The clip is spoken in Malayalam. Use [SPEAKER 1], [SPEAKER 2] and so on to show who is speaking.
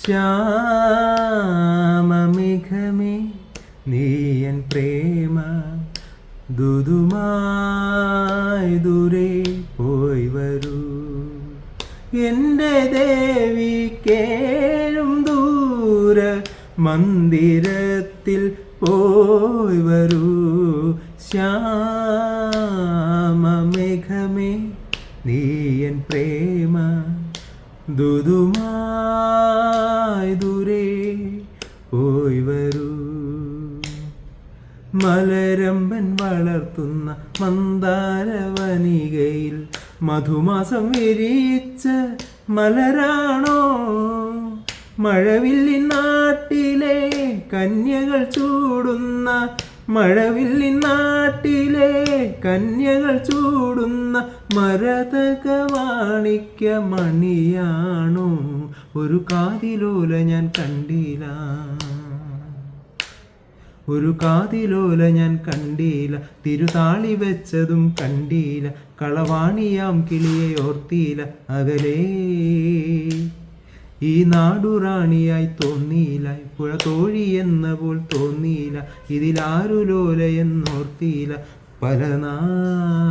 [SPEAKER 1] ശ്യാമമേഘമേ നീയൻ പ്രേമ ദുതുമായി ദൂരെ പോയി വരൂ. എന്റെ ദേവി കേഴും ദൂര മന്ദിരത്തിൽ പോയി വരൂ. ശ്യാമമേഘമേ നീയൻ പ്രേമ ദുതുമായി ദൂരെ പോയി വരൂ. മലരമ്പൻ വളർത്തുന്ന മന്ദാരവനികയിൽ മധുമാസം വിരിച്ച മലരാണോ? മഴവില്ലി നാട്ടിലെ കന്യകൾ ചൂടുന്ന മഴവില്ലിൻ നാട്ടിലെ കന്യകൾ ചൂടുന്ന മരതക വാണിക്ക മണിയാണോ? ഒരു കാതിലോല ഞാൻ കണ്ടില്ല. ഒരു കാതിലോല ഞാൻ കണ്ടില്ല. തിരുതാളി വെച്ചതും കണ്ടില്ല. കളവാണിയാം കിളിയെ ഓർത്തിയില്ല അകലേ ഈ നാടുറാണിയായി തോന്നിയില്ല പുഴ തോഴി എന്ന പോൽ തോന്നിയില്ല ഇതിലാരു ലോല എന്നോർത്തിയില്ല പല നാൾ